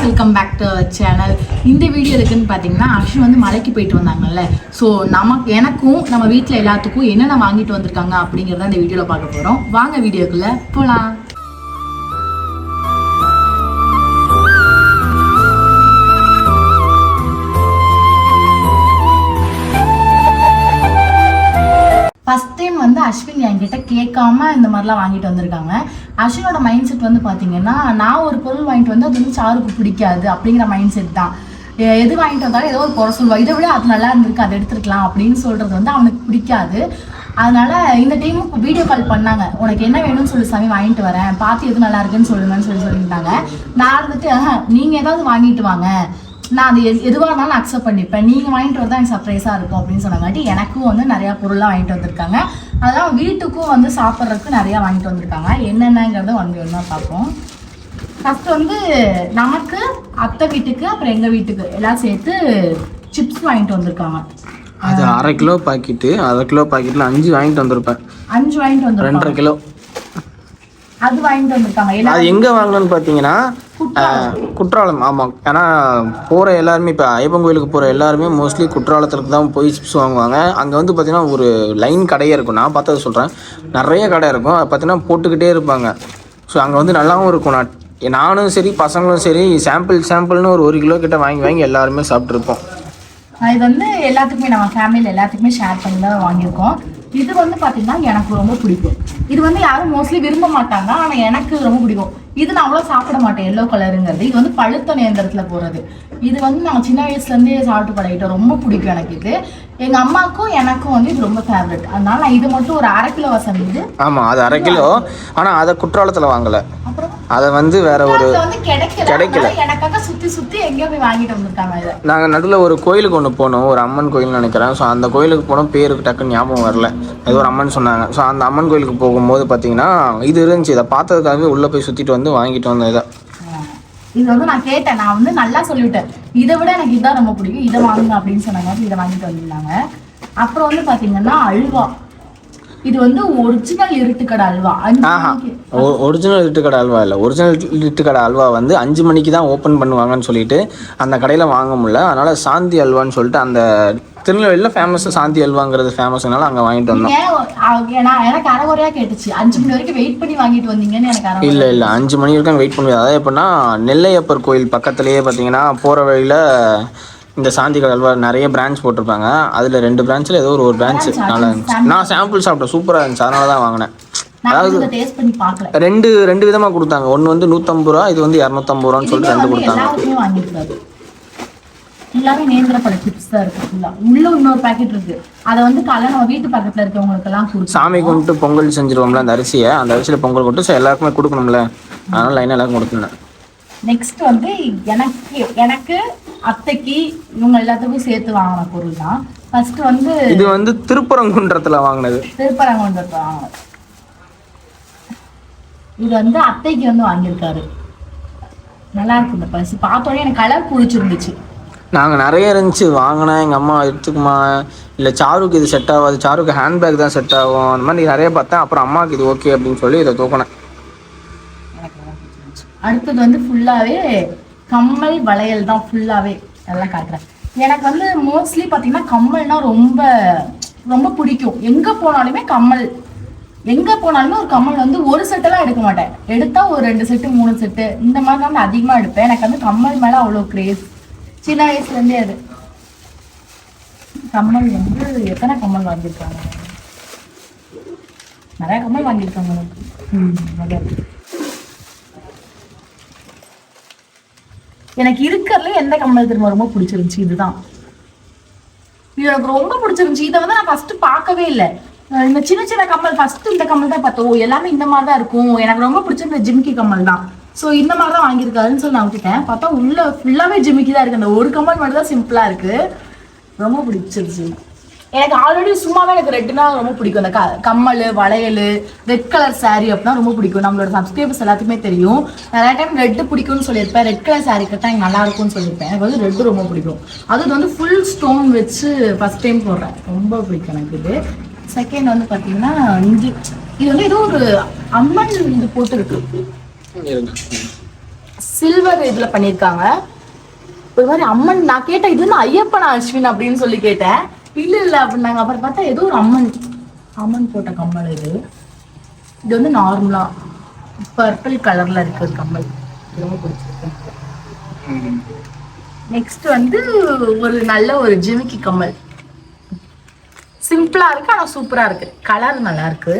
Guys welcome back to channel இந்த video இருக்குன்னு பார்த்தீங்கன்னா அஸ்வின் வந்து மலைக்கு போயிட்டு வந்தாங்கல்ல. ஸோ நமக்கு எனக்கும் நம்ம வீட்டில் எல்லாத்துக்கும் என்னென்ன வாங்கிட்டு வந்திருக்காங்க அப்படிங்கிறத இந்த வீடியோவில் பார்க்க போகிறோம் வாங்க வீடியோக்குள்ளே போகலாம் ஃபர்ஸ்ட் டைம் வந்து அஸ்வின் என்கிட்ட கேட்காம இந்த மாதிரிலாம் வாங்கிட்டு வந்திருக்காங்க. அஸ்வினோட மைண்ட் செட் வந்து பார்த்தீங்கன்னா நான் ஒரு பொருள் வாங்கிட்டு வந்து அது வந்து சாருக்கு பிடிக்காது அப்படிங்கிற மைண்ட் செட் தான். எ- எது வாங்கிட்டு வந்தாலும் ஏதோ ஒரு குறை சொல்லுவா. இதை விட அது நல்லா இருந்திருக்கு அதை எடுத்துருக்கலாம் அப்படின்னு சொல்கிறது வந்து அவனுக்கு பிடிக்காது. அதனால இந்த டைம் வீடியோ கால் பண்ணாங்க. உனக்கு என்ன வேணும்னு சொல்லி சாமி வாங்கிட்டு வரேன். பார்த்து எது நல்லா இருக்குன்னு சொல்லுங்கன்னு சொல்லி சொல்லியிருந்தாங்க நான் இருந்துட்டு நீங்கள் ஏதாவது வாங்கிட்டு வாங்க. நான் அது எது எதுவாக இருந்தாலும் அக்செப்ட் பண்ணிப்பேன். நீங்கள் வாங்கிட்டு வரதான் எனக்கு சர்ப்ரைஸாக இருக்கும் அப்படின்னு சொன்னங்காட்டி எனக்கும் வந்து நிறையா பொருள்லாம் வாங்கிட்டு வந்திருக்காங்க. அதெல்லாம் வீட்டுக்கும் வந்து சாப்பிட்றதுக்கு நிறையா வாங்கிட்டு வந்திருக்காங்க. என்னென்னங்கிறத ஒன் ஒன்றா பார்ப்போம். ஃபஸ்ட்டு வந்து நமக்கு அத்தை வீட்டுக்கு அப்புறம் எங்கள் வீட்டுக்கு எல்லாம் சேர்த்து சிப்ஸ் வாங்கிட்டு வந்திருக்காங்க. அது அரை கிலோ பாக்கெட்டு அரை கிலோ பாக்கெட்டில் அஞ்சு வாங்கிட்டு வந்திருப்பேன். அஞ்சு வாங்கிட்டு வந்திருக்காங்க ரெண்டரை கிலோ. அது வாங்கிட்டு வந்திருக்காங்க. அது எங்கே வாங்கலாம்னு பார்த்தீங்கன்னா குற்றாலம். ஆமாம் ஏன்னா போகிற எல்லாருமே இப்போ ஐயப்பன் கோயிலுக்கு போகிற எல்லாருமே மோஸ்ட்லி குற்றாலத்துக்கு தான் போய் சிப்ஸ் வாங்குவாங்க. அங்கே வந்து பார்த்தீங்கன்னா ஒரு லைன் கடையே இருக்கும். நான் பார்த்தது சொல்கிறேன் நிறைய கடை இருக்கும். அது பார்த்தீங்கன்னா போட்டுக்கிட்டே இருப்பாங்க. ஸோ அங்கே வந்து நல்லாவும் இருக்கும். நான் நானும் சரி பசங்களும் சரி சாம்பிள் சாம்பிள்னு ஒரு ஒரு கிலோ கிட்ட வாங்கி வாங்கி எல்லாருமே சாப்பிட்ருப்போம் இது வந்து எல்லாத்துக்குமே நம்ம ஃபேமிலியில் எல்லாத்துக்குமே ஷேர் பண்ணி தான் வாங்கியிருக்கோம். இது வந்து பார்த்தீங்கன்னா எனக்கு ரொம்ப பிடிக்கும். இது வந்து யாரும் மோஸ்ட்லி விரும்ப மாட்டாங்க. ஆனால் எனக்கு ரொம்ப பிடிக்கும். இது நான் அவ்வளோ சாப்பிட மாட்டேன் எல்லோ கலருங்கிறது இது வந்து பழுத்த நேந்திரத்தில் போகிறது இது வந்து நான் சின்ன வயசுலேருந்தே சாப்பிட்டு பழகிட்டேன். ரொம்ப பிடிக்கும் எனக்கு இது. எங்கள் அம்மாக்கும் எனக்கும் வந்து இது ரொம்ப ஃபேவரட் அதனால நான் இது மட்டும் ஒரு அரை கிலோ இது. ஆமாம் அது அரை கிலோ. ஆனால் அதை குற்றாலத்தில் வாங்கலை. அதை வந்து வேற ஒரு கிடைக்கல. எனக்காக சுற்றி சுற்றி எங்கேயோ போய் வாங்கிட்டு வந்திருக்காங்க நாங்கள் நடுவில் ஒரு கோயிலுக்கு ஒன்று போனோம். ஒரு அம்மன் கோயில்னு நினைக்கிறேன். ஸோ அந்த கோயிலுக்கு போனோம். பேருக்கு டக்குன்னு ஞாபகம் வரல. ஏதோ ஒரு அம்மன் சொன்னாங்க. ஸோ அந்த அம்மன் கோயிலுக்கு போகும்போது பார்த்தீங்கன்னா இது இருந்துச்சு. இதை பார்த்ததுக்காகவே உள்ளே போய் சுற்றிட்டு வந்து வாங்கிட்டு வந்தோம் இதை. இது வந்து நான் கேட்டேன். நான் வந்து நல்லா சொல்லிவிட்டேன். இதை விட எனக்கு இதான் ரொம்ப பிடிக்கும். இதை வாங்குங்க அப்படின்னு சொன்னாங்க இதை வாங்கிட்டு வந்திருந்தாங்க. அப்புறம் வந்து பாத்தீங்கன்னா அல்வா. இது வந்து ஒரிஜினல் இருட்டுக்கடை அல்வா. ஒரிஜினல் இட்டுக்கடை அல்வா இல்லை. ஒரிஜினல் இட்டுக்கடை அல்வா வந்து அஞ்சு மணிக்கு தான் ஓப்பன் பண்ணுவாங்கன்னு சொல்லிட்டு அந்த கடையில் வாங்க முடியல. அதனால் சாந்தி அல்வான்னு சொல்லிட்டு அந்த திருநெல்வேலியில் ஃபேமஸ் சாந்தி அல்வாங்கிறது ஃபேமஸ்னால அங்கே வாங்கிட்டு வந்தோம். நான் எனக்கு அரைகுறையா கேட்டுச்சு. அஞ்சு மணி வரைக்கும் வெயிட் பண்ணி வாங்கிட்டு வந்தீங்கன்னு எனக்கு இல்லை இல்லை. அஞ்சு மணி வரைக்கும் வெயிட் பண்ணுவேன் அதாவது எப்படின்னா நெல்லையப்பர் கோயில் பக்கத்துலேயே பார்த்தீங்கன்னா போகிற வழியில் இந்த சாந்தி கடை அல்வா நிறைய பிரான்ச் போட்டிருப்பாங்க. அதில் ரெண்டு பிரான்ச்சில் ஏதோ ஒரு ஒரு பிரான்ச் நல்லா இருந்துச்சு. நான் சாம்பிள் சாப்பிட்டேன். சூப்பராக இருந்துச்சு. அதனால தான் வாங்கினேன். பண்ணி பார்க்கல. ரெண்டு ரெண்டு விதமாக கொடுத்தாங்க. ஒன்று வந்து நூற்றம்பது ரூபா இது வந்து இரநூத்தம்பது ரூபான்னு சொல்லிட்டு ரெண்டு கொடுத்தாங்க. எல்லாமே நேந்திர பழ சிப்ஸ் தான் இருக்கு ஃபுல்லா உள்ள இன்னொரு பாக்கெட் இருக்கு. அதை வந்து காலைல நம்ம வீட்டு பக்கத்துல இருக்கவங்களுக்கு எல்லாம் சாமி கும்பிட்டு பொங்கல் செஞ்சிருவோம்ல அந்த அரிசியை. அந்த அரிசியில் பொங்கல் கொடுத்து ஸோ எல்லாருக்குமே கொடுக்கணும்ல. அதனால லைனாக எல்லாருக்கும் கொடுத்துருந்தேன் நெக்ஸ்ட் வந்து எனக்கு எனக்கு அத்தைக்கு இவங்க எல்லாத்துக்கும் சேர்த்து வாங்கின பொருள் தான். ஃபர்ஸ்ட் வந்து இது வந்து திருப்பரங்குன்றத்தில் வாங்கினது. திருப்பரங்குன்றது வாங்கினது. இது வந்து அத்தைக்கு வந்து வாங்கியிருக்காரு. நல்லா இருக்கு இந்த பர்ஸ் பார்த்தோன்னே எனக்கு கலர் பிடிச்சிருந்துச்சு. நாங்கள் நிறைய இருந்துச்சு. வாங்கினேன். எங்கள் அம்மா எடுத்துக்குமா? இல்லை சாருக்கு இது செட் ஆகாது. சாருக்கு ஹேண்ட்பேக் தான் செட் ஆகும். அந்த மாதிரி நிறைய பார்த்தேன். அப்புறம் அம்மாவுக்கு இது ஓகே அப்படின்னு சொல்லி இதை தூக்கினேன். அடுத்தது வந்து ஃபுல்லாகவே கம்மல் வளையல் தான் ஃபுல்லாகவே எல்லாம் காட்டுறேன். எனக்கு வந்து மோஸ்ட்லி பார்த்தீங்கன்னா கம்மல்னா ரொம்ப ரொம்ப பிடிக்கும். எங்கே போனாலுமே கம்மல். எங்கே போனாலுமே ஒரு கம்மல் வந்து ஒரு செட்டெல்லாம் எடுக்க மாட்டேன். எடுத்தால் ஒரு ரெண்டு செட்டு மூணு செட்டு இந்த மாதிரி தான் நான் அதிகமாக எடுப்பேன். எனக்கு வந்து கம்மல் மேலே அவ்வளோ கிரேஸ் சின்ன வயசுல இருந்தே அது. கம்மல் வந்து எத்தனை கம்மல் வாங்கியிருக்காங்க? நிறைய கம்மல் வாங்கியிருக்காங்க எனக்கு ம் எனக்கு இருக்கிறதுல எந்த கம்மல் திரும்ப ரொம்ப பிடிச்சிருந்துச்சு? இதுதான். இது எனக்கு ரொம்ப பிடிச்சிருந்துச்சு. இதை வந்து நான் ஃபர்ஸ்ட் பார்க்கவே இல்லை. இந்த சின்ன சின்ன கம்மல் ஃபர்ஸ்ட் இந்த கம்மல் தான் பார்த்தோம் எல்லாமே இந்த மாதிரி தான் இருக்கும். எனக்கு ரொம்ப பிடிச்சிருந்த ஜிமிக்கி கம்மல் தான். ஸோ இந்த மாதிரி தான் வாங்கியிருக்காருன்னு சொல்லி நான் விட்டுட்டேன். பார்த்தா உள்ள ஃபுல்லாகவே ஜிமிக்கி தான் இருக்கு. அந்த ஒரு கம்மல் மட்டும் தான் சிம்பிளாக இருக்கு. ரொம்ப பிடிச்சிருச்சு. எனக்கு ஆல்ரெடி சும்மாவே எனக்கு ரெட்டுனா ரொம்ப பிடிக்கும். அந்த க- கம்மல் வளையல் ரெட் கலர் saree அப்படின்னா ரொம்ப பிடிக்கும். நம்மளோட சப்ஸ்கிரைபர்ஸ் எல்லாத்துக்குமே தெரியும். நிறைய டைம் ரெட்டு பிடிக்கும்னு சொல்லியிருப்பேன். ரெட் கலர் saree கட்டா எனக்கு நல்லா இருக்கும்னு சொல்லியிருப்பேன். எனக்கு வந்து ரெட்டு ரொம்ப பிடிக்கும். அது வந்து ஃபுல் ஸ்டோன் வச்சு ஃபர்ஸ்ட் டைம் போடுறேன். ரொம்ப பிடிக்கும் எனக்கு இது. செகண்ட் வந்து பார்த்தீங்கன்னா இது இது வந்து ஏதோ ஒரு அம்மன் இது போட்டுருக்கு. சில்வர் இதுல பண்ணிருக்காங்க. ஒரு மாதிரி அம்மன் நான் கேட்டேன் இது என்ன ஐயப்பனா அஸ்வின் அப்படின்னு சொல்லி கேட்டேன். இல்ல இல்ல அப்படின்னாங்க. அப்புறம் பார்த்தா ஏதோ ஒரு அம்மன் அம்மன் போட்ட கம்மல் இது. இது வந்து நார்மலா பர்பிள் கலர்ல இருக்கு ஒரு கம்மல். ரொம்ப பிடிச்சிருக்கு. நெக்ஸ்ட் வந்து ஒரு நல்ல ஒரு ஜிமிக்கி கம்மல். சிம்பிளா இருக்கு ஆனா சூப்பரா இருக்கு. கலர் நல்லா இருக்கு.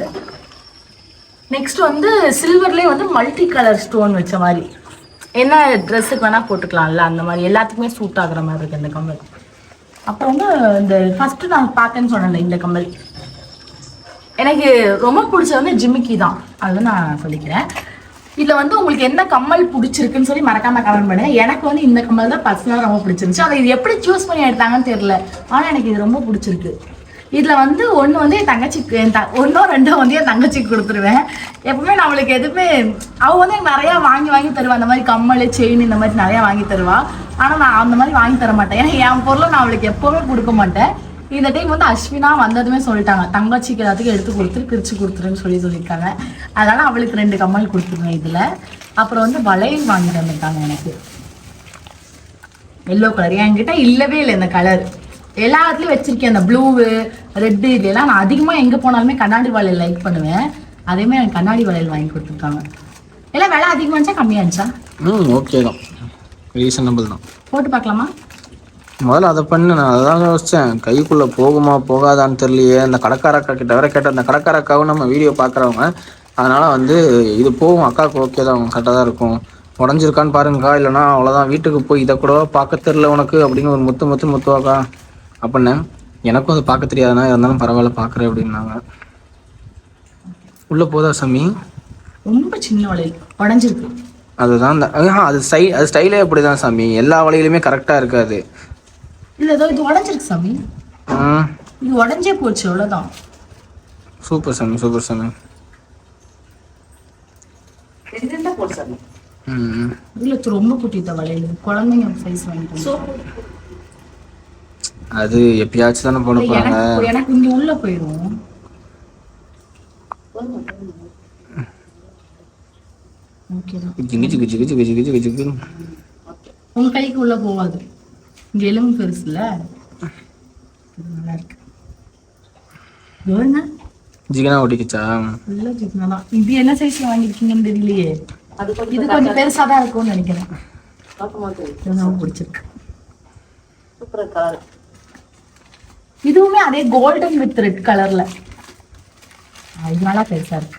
நெக்ஸ்ட் வந்து சில்வர்லேயே வந்து மல்டி கலர் ஸ்டோன் வச்ச மாதிரி. என்ன ட்ரெஸ்ஸுக்கு வேணால் போட்டுக்கலாம்ல அந்த மாதிரி. எல்லாத்துக்குமே சூட் ஆகுற மாதிரி இருக்குது இந்த கம்மல் அப்புறம் வந்து இந்த ஃபஸ்ட்டு நான் பார்த்தேன்னு சொன்னேன்ல இந்த கம்மல் எனக்கு ரொம்ப பிடிச்சது வந்து ஜிமிக்கி தான். அது நான் சொல்லிக்கிறேன். இதில் வந்து உங்களுக்கு எந்த கம்மல் பிடிச்சிருக்குன்னு சொல்லி மறக்காம கமெண்ட் பண்ணுங்க. எனக்கு வந்து இந்த கம்மல் தான் பர்சனலாக ரொம்ப பிடிச்சிருந்துச்சு. அதை இது எப்படி சூஸ் பண்ணி எடுத்தாங்கன்னு தெரியல. ஆனால் எனக்கு இது ரொம்ப பிடிச்சிருக்கு. இதில் வந்து ஒன்று வந்து என் தங்கச்சிக்கு என் த ஒன்றோ ரெண்டோ வந்து என் தங்கச்சிக்கு கொடுத்துருவேன். எப்பவுமே நம்மளுக்கு எதுவுமே அவள் வந்து எனக்கு வாங்கி வாங்கி தருவா. அந்த மாதிரி கம்மல் செயின் இந்த மாதிரி நிறையா வாங்கி தருவா. ஆனால் நான் அந்த மாதிரி வாங்கி தர மாட்டேன். ஏன்னா என் பொருளை நான் அவளுக்கு எப்போவுமே கொடுக்க மாட்டேன். இந்த டைம் வந்து அஸ்வினா வந்ததுமே சொல்லிட்டாங்க. தங்கச்சிக்கு எல்லாத்துக்கும் எடுத்து கொடுத்துரு பிரித்து கொடுத்துருன்னு சொல்லி சொல்லியிருக்காங்க. அதனால் அவளுக்கு ரெண்டு கம்மல் கொடுத்துருவேன் இதில். அப்புறம் வந்து வளையல் வாங்கி தந்துட்டாங்க எனக்கு. எல்லோ கலர் என்கிட்ட இல்லவே இல்லை இந்த கலர் எல்லா இடத்துலயும் வச்சிருக்கேன் அந்த ப்ளூவு ரெட்டு இதெல்லாம் நான் அதிகமா எங்க போனாலுமே கண்ணாடி வளையல் லைக் பண்ணுவேன். அதே மாதிரி எனக்கு கண்ணாடி வளையல் வாங்கி கொடுத்துருக்காங்க. எல்லாம் விலை அதிகமா இருந்துச்சா கம்மியா இருந்துச்சா? ம் ஓகே தான். ரீசனபிள் தான். போட்டு பார்க்கலாமா? முதல்ல அதை பண்ணு நான் அதான் யோசித்தேன் கைக்குள்ளே போகுமா போகாதான்னு தெரியலையே. அந்த கடைக்காரக்கா கிட்ட வேற கேட்ட அந்த கடைக்காரக்காவும் நம்ம வீடியோ பார்க்குறவங்க அதனால வந்து இது போகும். அக்காவுக்கு ஓகே தான். கரெக்டாக தான் இருக்கும். உடஞ்சிருக்கான்னு பாருங்கக்கா. இல்லைனா அவ்வளோதான் வீட்டுக்கு போய் இதை கூட பார்க்க தெரில உனக்கு அப்படின்னு ஒரு முத்து முத்து முத்துவாக்கா. அப்படின்னேன் எனக்கும் அது பார்க்க தெரியாதுன்னா இருந்தாலும் பரவாயில்ல பார்க்குறேன் அப்படின்னாங்க. உள்ளே போதா சாமி? ரொம்ப சின்ன வளையல் உடஞ்சிருக்கு அதுதான் அந்த அது ஸ்டை அது ஸ்டைலே அப்படி தான் சாமி. எல்லா வழியிலுமே கரெக்டாக இருக்காது. இல்ல ஏதோ இது உடஞ்சிருக்கு சாமி. இது உடஞ்சே போச்சு அவ்வளவுதான். சூப்பர் சாமி சூப்பர் சாமி. ம் இதுல ரொம்ப குட்டித்த வளையல் குழந்தைங்க சைஸ் வாங்கிட்டு அது எப்பயாச்சும் தானே போட இல்ல, போறாங்க. எனக்கு இங்க உள்ள போயிடும் ஜிகு உங்க கைக்கு உள்ள போகாது இங்க எலும்பு பெருசுல. இது நல்லா இருக்கு. ஜிகனா ஒட்டிக்கிச்சா? உள்ள ஜிக்னா தான். இது என்ன சைஸ்ல வாங்கியிருக்கீங்கன்னு தெரியலையே. அது கொஞ்சம் இது கொஞ்சம் பெருசா தான் இருக்கும்னு நினைக்கிறேன். பிடிச்சிருக்கு. Super colour. இதுவுமே அதே கோல்டன் வித் ரெட் கலர்ல இது நல்லா பெருசா இருக்கு.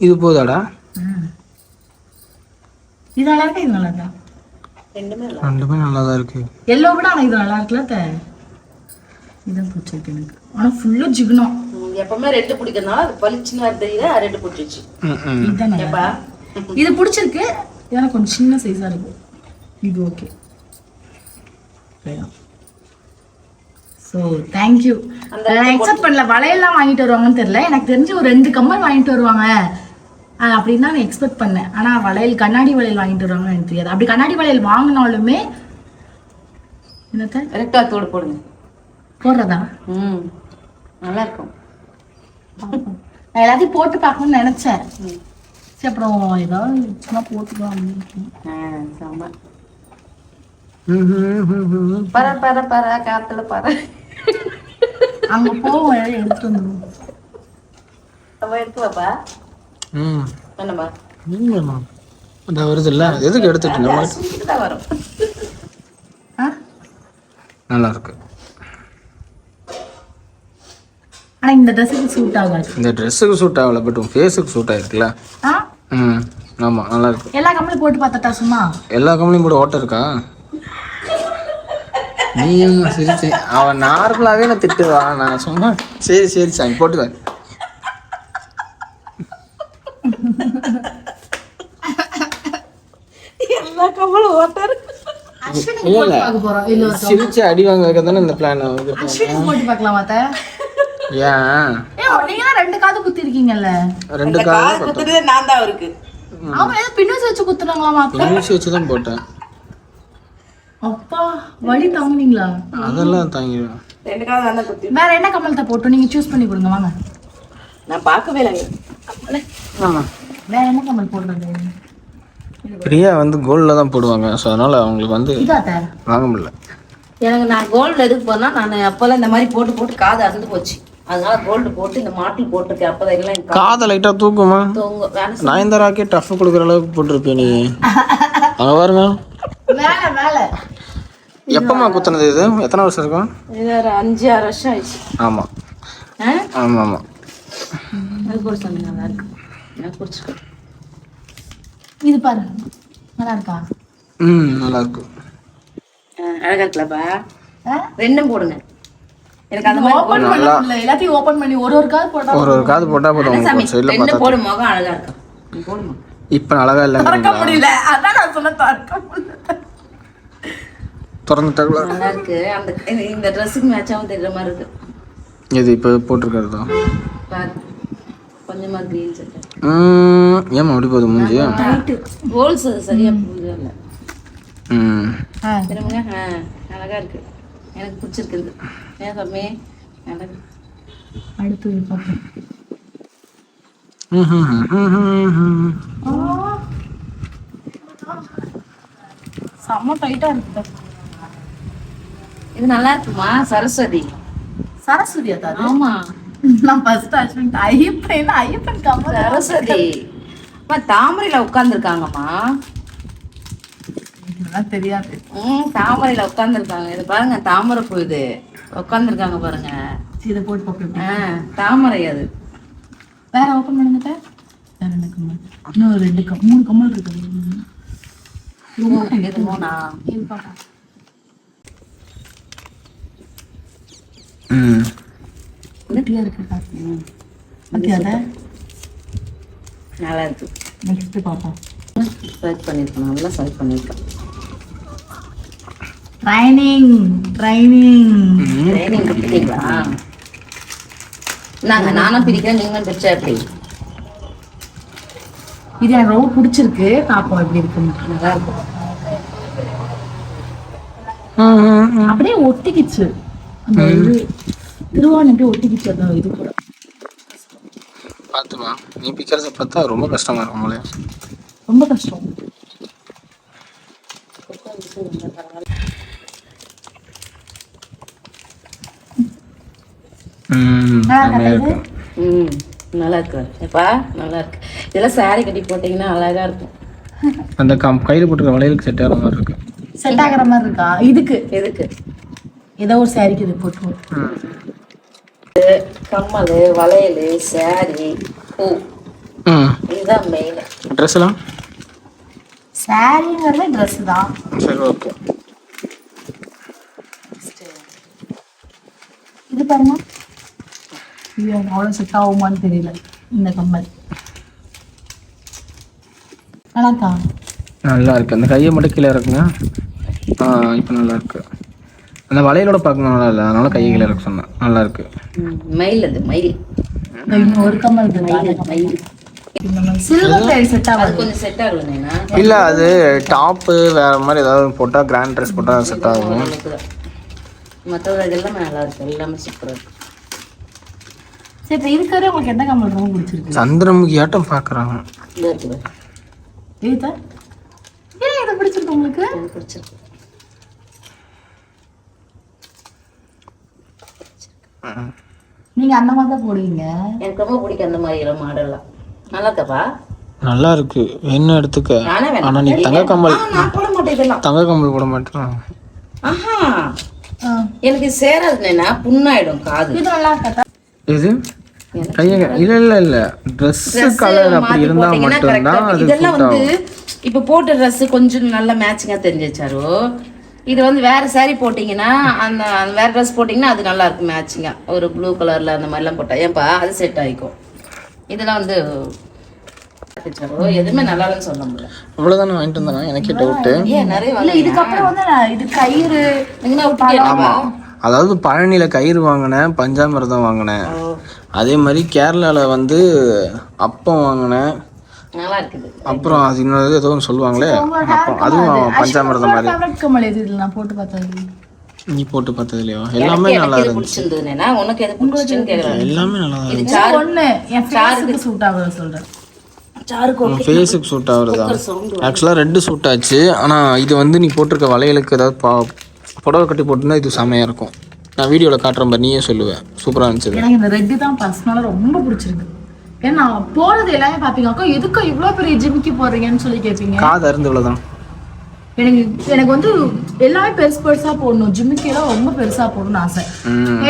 இது போதாடா? ம். இது நல்லா இருக்கா? இது நல்லா இருக்கா? ரெண்டுமே நல்லா தான் இருக்கு. எல்லோ விட ஆனா இது நல்லா இருக்குல்ல? இதான் பிடிச்சிருக்கு எனக்கு. ஆனா ஃபுல்லா ஜிகுனம் எப்பவுமே ரெட்டு பிடிக்கிறதுனால அது பளிச்சுன்னு தெரியல ரெட்டு பிடிச்சிச்சு இதுதான் நல்லா ஏப்பா இருக்கு. இது பிடிச்சிருக்கு இதெல்லாம் கொஞ்சம் சின்ன சைஸா இருக்கு. இது ஓகே ஸோ தேங்க்யூ நான் எக்ஸப்ட் பண்ணல. வளையல்லாம் வாங்கிட்டு வருவாங்கன்னு தெரியல. எனக்கு தெரிஞ்சு ஒரு ரெண்டு கம்மல் வாங்கிட்டு வருவாங்க. அஹ் அப்படின்னு தான் நான் எக்ஸ்பெக்ட் பண்ணேன். ஆனா வளையல் கண்ணாடி வளையல் வாங்கிட்டு வருவாங்கன்னு எனக்கு தெரியாது. அப்படி கண்ணாடி வளையல் வாங்கினாலுமே என்னத்த ரெட்டாத்தோடு போடுங்க. போடுறதா? ம் நல்லா இருக்கும் நான் எல்லாத்தையும் போட்டு பார்க்கணும்னு நினைச்சேன். சரி அப்புறம் ஏதாவது சும்மா போட்டுக்கலாம் ம். பர பர பர காத்துல பர. அங்க போவோம் எடுத்து வந்துடுவோம் நம்ம எடுத்து வாப்பா? ம். என்னம்மா? நீங்கம்மா. அந்த வருது இல்லை எதுக்கு எடுத்துட்டு வரும். நல்லா இருக்கு ஆனா இந்த ட்ரெஸ்ஸுக்கு சூட் ஆகாது. இந்த ட்ரெஸ்ஸுக்கு சூட் ஆகல பட் உன் ஃபேஸுக்கு சூட் ஆயிருக்குல்ல? ஆ? ம் ஆமாம் நல்லா இருக்கு. எல்லா கம்பெனி போட்டு பார்த்துட்டா சும்மா? எல்லா கம்பெனியும் கூட ஓட்ட இருக்கா? நீ சிரிச்சு அவன் நார்மலாகவே நான் திட்டுவா? நான் சும்மா சரி சரி சாமி போட்டுக்க. எல்லா கம்மலும் ஓட்டாரு அஸ்வினுக்கு போட்டு பார்க்க போறோம். இல்ல ஒரு சிரிச்சு அடி வாங்க தானே இந்த பிளான் போட்டு பார்க்கலாம் மாத்த ஏன்? ஏ நீங்க ரெண்டு காது குத்தி இருக்கீங்கல்ல ரெண்டு காது குத்துறதே நான் தான் அவருக்கு அவங்க ஏதோ பின்னூசி வச்சு குத்துனாங்களா மாத்த பின்னூசி வச்சு தான் போட்டேன். அப்பா வலி தாங்குனீங்களா? அதெல்லாம் தாங்கிடுவேன். ரெண்டு காலம் தானே குத்தி வேற என்ன கமலத்தை போட்டோம் நீங்க சூஸ் பண்ணி கொடுங்க வாங்க. நான் பார்க்கவே இல்லைங்க. ஆமாம் வேற என்ன கமல் போடுறது? பிரியா வந்து கோல்டில் தான் போடுவாங்க. ஸோ அதனால் அவங்களுக்கு வந்து வாங்க முடியல. எனக்கு நான் கோல்டு எதுக்கு போனா நான் அப்போல்லாம் இந்த மாதிரி போட்டு போட்டு காது அறுந்து போச்சு. அதனால கோல்டு போட்டு இந்த மாட்டில் போட்டிருக்கேன். அப்போதான் எல்லாம் காதை லைட்டாக தூக்குமா? தூங்க. வேலை நயன்தாராக்கே டஃப் கொடுக்குற அளவுக்கு போட்டிருப்பேன் நீ. அங்கே பாருங்க. மேல மேல. எப்பம்மா குத்துனது இது? எத்தனை வருஷம் இருக்கும்? இது ஒரு அஞ்சு ஆறு வருஷம் ஆயிடுச்சு. ஆமாம் ஆ? ஆமாம் ஆமாம் அது கூட சொன்னீங்க நல்லா இருக்கு. எனக்கு பிடிச்சிருக்கு. இது பாரு. நல்லா இருக்கா? ம் நல்லா இருக்கும் அழகா இருக்குல்லப்பா. ஆ? ரெண்டும் போடுங்க. எனக்கு அந்த மாதிரி ஓபன் பண்ண முடியல. எல்லாத்தையும் ஓபன் பண்ணி ஒரு ஒரு கால் போட்டா ஒரு ஒரு காது போட்டால் போதும் உங்களுக்கு சைடில் ரெண்டும் பார்த்தா போடு முகம் அழகா இருக்கும். நீ போடுமா? இப்போ அழகா இல்லைங்க முடியல. அதான் நான் சொன்ன திறக்க முடியல. திறந்துட்டாங்களா? நல்லா இருக்கு. அந்த இந்த- ட்ரெஸ்ஸுக்கு மேட்சாகவும் தெரியுற மாதிரி இருக்கு. இது இப்போ போட்டிருக்கிறதா? கொஞ்சமா கிரீன் சட்டை. அப்படி போகுது மூஞ்சி டைட்டு ஹோல்ஸ் சரியா ம். திரும்புங்க. அழகா இருக்கு. எனக்கு பிடிச்சிருக்குது. ஏன் சாமி அழகு அடுத்து பார்ப்போம். செம்ம டைட்டா இருக்கு. இது நல்லா இருக்குமா? சரஸ்வதி. சரஸ்வதியா தாது ஆமா. நான் ஃபர்ஸ்ட் அஸ்வின் ஐயப்பன் ஐயப்பன் சரஸ்வதி. அம்மா தாமரையில உட்காந்துருக்காங்கம்மா இதெல்லாம் தெரியாது. ம் தாமரையில உட்காந்துருக்காங்க இது பாருங்க தாமரை பூ இது. உட்காந்துருக்காங்க பாருங்க. இதை போட்டு பார்ப்போம் ஆ தாமரை அது. வேற ஓப்பன் பண்ணுங்க. வேற என்ன கம்மல்? இன்னும் ரெண்டு கம் மூணு கம்மல் இருக்கு. ம். குட்டியா இருக்கு ம். பாத்தியாத நல்லா இருக்கு. நெக்ஸ்ட் பார்ப்போம் செலக்ட் பண்ணிருக்கேன் நல்லா செலக்ட் பண்ணிருக்கேன் ட்ரைனிங் ட்ரைனிங் ட்ரைனிங் கொடுத்துட்டீங்களா நாங்க நானும் பிரிக்கிறேன் நீங்களும் பிரிச்சா எப்படி? இது எனக்கு ரொம்ப பிடிச்சிருக்கு. பார்ப்போம் எப்படி இருக்குன்னு. நல்லா இருக்கும். அப்படியே ஒட்டிக்கிச்சு. அந்த இது திருவாணி அப்படியே ஒட்டிக்கிச்சு அந்த இது கூட. பார்த்துமா நீ பிக்கிறத பார்த்தா ரொம்ப கஷ்டமா இருக்கும் ரொம்ப கஷ்டம். ம் நல்லா இருக்கா நல்லா இருக்கு. எப்பா நல்லா இருக்கு. இதெல்லாம் saree கட்டி போட்டீங்கன்னா அழகா இருக்கும். அந்த கம் கையில் போட்டுருக்க வளையலுக்கு செட் ஆகிற மாதிரி இருக்கு. செட் ஆகுற மாதிரி இருக்கா? இதுக்கு எதுக்கு? ஏதோ ஒரு சாரிக்கு இது போட்டுருவோம் கம்மல் வளையல் saree பூ. ம். இதுதான் மெயின் ட்ரெஸ் எல்லாம்? சாரிங்கிறது ட்ரெஸ் தான் சரி ஓகே இது பாருங்க. இது அவ்வளோ செட் ஆகுமான்னு தெரியல இந்த கம்மல் நல்லாக்கா நல்லா இருக்கு அந்த கையை மட்டும் கீழே இருக்குங்க ஆ இப்போ நல்லா இருக்கு அந்த வளையலோட பார்க்க நல்லா இல்லை அதனால கையை கீழே இறக்க சொன்னேன். நல்லா இருக்கு மயில் அது மயில். ஒரு கம்மல் இருக்கு. மயில் இல்லை அது டாப்பு வேற மாதிரி ஏதாவது போட்டால் கிராண்ட் ட்ரெஸ் போட்டால் செட் ஆகும். மற்றது எல்லாமே நல்லா இருக்கு எல்லாமே சூப்பராக இருக்கு. சரி இப்போ இருக்கிற உங்களுக்கு எந்த கம்மல் ரொம்ப பிடிச்சிருக்கு? சந்திரமுகி ஆட்டம் பார்க்குறாங்க. இதுதா ஏன் இது பிடிச்சிருக்கு உங்களுக்கு? பிடிச்சிருக்கு. நீங்க அந்த மாதிரி தான் போடுவீங்க? எனக்கு ரொம்ப பிடிக்கும் அந்த மாதிரி எல்லாம் மாடல்லாம். நல்லா இருக்கப்பா. நல்லா இருக்கு. என்ன எடுத்துக்க. ஆனால் நீ தங்க கம்மல் நான் போட மாட்டேன் இதெல்லாம். தங்க கம்மல் போட மாட்டேன். ஆஹா. எனக்கு சேராதுண்ணா புண்ணாயிடும் காது. இது நல்லா இருக்கா இது? இல்லை ட்ரெஸ் கலர் அப்படி. அது இதெல்லாம் வந்து இப்ப போட்ட ட்ரெஸ் கொஞ்சம் நல்ல மேட்சிங்கா தெரிஞ்சிச்சாரோ இது வந்து வேற saree போட்டீங்கன்னா அந்த வேற ட்ரெஸ் போட்டீங்கன்னா அது நல்லா இருக்கும் மேட்சிங்கா ஒரு ப்ளூ கலர்ல அந்த மாதிரிலாம் போட்டா. ஏன்பா அது செட் ஆயிக்கும். இதெல்லாம் வந்து சாரோ, எதுவுமே நல்லா இல்லைன்னு சொல்ல முடியல. அவ்வளோதானே வாங்கிட்டு வந்தேன் எனக்கே நிறைய வாங்க இதுக்கப்புறம் வந்து இது கயிறு நீங்க விட்டுட்டீங்களா? அதாவது பழனியில் கயிறு வாங்கினேன் பஞ்சாமிரதம் வாங்கினேன். அதே மாதிரி கேரளாவில் வந்து அப்பம் வாங்கினேன். நல்லா இருக்குது அப்புறம் அது இன்னொரு ஏதோ ஒன்று சொல்லுவாங்களே கம்மல் அதுவும் அது. பஞ்சாமிரதம் மாதிரி. போட்டு பார்த்தது நீ போட்டு பார்த்ததுலையோ எல்லாமே எனக்கு நல்லா இருந்துச்சு. உனக்கு எது எல்லாமே நல்லா இருந்துச்சு. சாரு ஒண்ணு என் ஃபேஸுக்கு சூட் ஆகுது சொல்றேன். சாருக்கு ஃபேஸுக்கு சூட் ஆகுறதா? ஆக்சுவலாக ரெட்டு சூட் ஆச்சு. ஆனால் இது வந்து நீ போட்டிருக்க வளையலுக்கு ஏதாவது பா புடவை கட்டி போட்டுனா இது செமையாக இருக்கும். நான் வீடியோவில் காட்டுற மாதிரி நீயே சொல்லுவேன் சூப்பராக இருந்துச்சு. எனக்கு இந்த ரெட்டு தான் பர்சனலாக ரொம்ப பிடிச்சிருக்கு. ஏன்னா போறது எல்லாமே பாப்பீங்க அக்கா எதுக்கு இவ்வளோ பெரிய ஜிம்மிக்கு போடுறீங்கன்னு சொல்லி கேட்பீங்க காது அருந்து தான் எனக்கு எனக்கு வந்து எல்லாமே பெருசு பெருசா போடணும். ஜிம்மிக்கு எல்லாம் ரொம்ப பெருசா போடணும்னு ஆசை.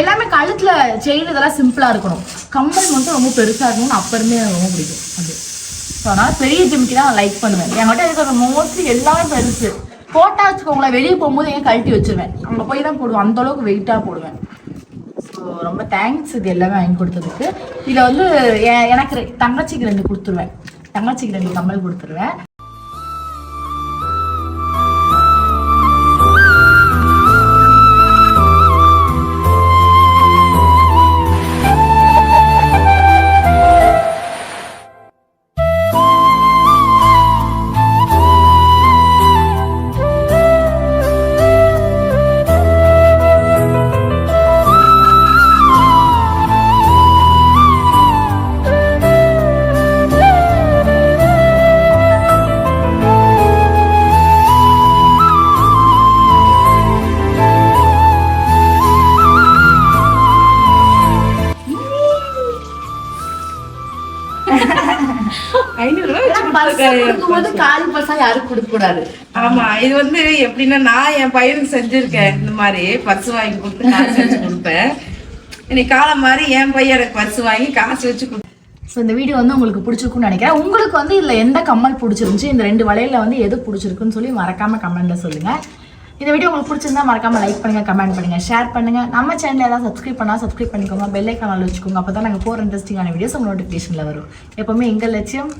எல்லாமே கழுத்துல செயின் இதெல்லாம் சிம்பிளா இருக்கணும். கம்மல் மட்டும் ரொம்ப பெருசா இருக்கணும்னு அப்ப இருந்தே எனக்கு ரொம்ப பிடிக்கும். அது. ஸோ அதனால பெரிய ஜிம்மிக்கு தான் லைக் பண்ணுவேன். என்கிட்ட இருக்கிற மோஸ்ட்லி எல்லாமே பெருசு. போட்டா வச்சுக்கோங்களேன். வெளியே போகும்போது ஏன் கழட்டி வச்சிருவேன். அங்க போய் தான் போடுவேன். அந்த அளவுக்கு வெயிட்டா போடுவேன். ஸோ ரொம்ப தேங்க்ஸ் இது எல்லாமே வாங்கி கொடுத்ததுக்கு. இதை வந்து எனக்கு ரெ- தங்கச்சிக்கு ரெண்டு கொடுத்துருவேன். தங்கச்சிக்கு ரெண்டு கம்மல் கொடுத்துருவேன். கால் பர்சா யாரும் கொடுக்க கூடாது ஆமா இது வந்து எப்படின்னா நான் என் பையனுக்கு செஞ்சிருக்கேன் இந்த மாதிரி பர்ஸ் வாங்கி கொடுத்து காசு வச்சு கொடுப்பேன். இன்னைக்கு காலம் மாதிரி என் பையன் எனக்கு பர்ஸ் வாங்கி காசு வச்சு கொடு ஸோ இந்த வீடியோ வந்து உங்களுக்கு பிடிச்சிருக்கும்னு நினைக்கிறேன். உங்களுக்கு வந்து இதில் எந்த கம்மல் பிடிச்சிருந்துச்சு? இந்த ரெண்டு வளையல்ல வந்து எது பிடிச்சிருக்குன்னு சொல்லி மறக்காம கமெண்ட்ல சொல்லுங்க. இந்த வீடியோ உங்களுக்கு பிடிச்சிருந்தா மறக்காம லைக் பண்ணுங்க கமெண்ட் பண்ணுங்க ஷேர் பண்ணுங்க. நம்ம சேனல் ஏதாவது சப்ஸ்கிரைப் பண்ணா சப்ஸ்கிரைப் பண்ணிக்கோங்க. பெல் ஐக்கான வச்சுக்கோங்க. அப்போ தான் நாங்கள் போகிற இன்ட்ரெஸ்டிங்கான வீடியோஸ் உங்க நோட்டிஃபிகேஷனில் வரும். எப்பவுமே எங்கள் லட்சியம்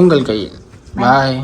உங்கள் கையில். பாய்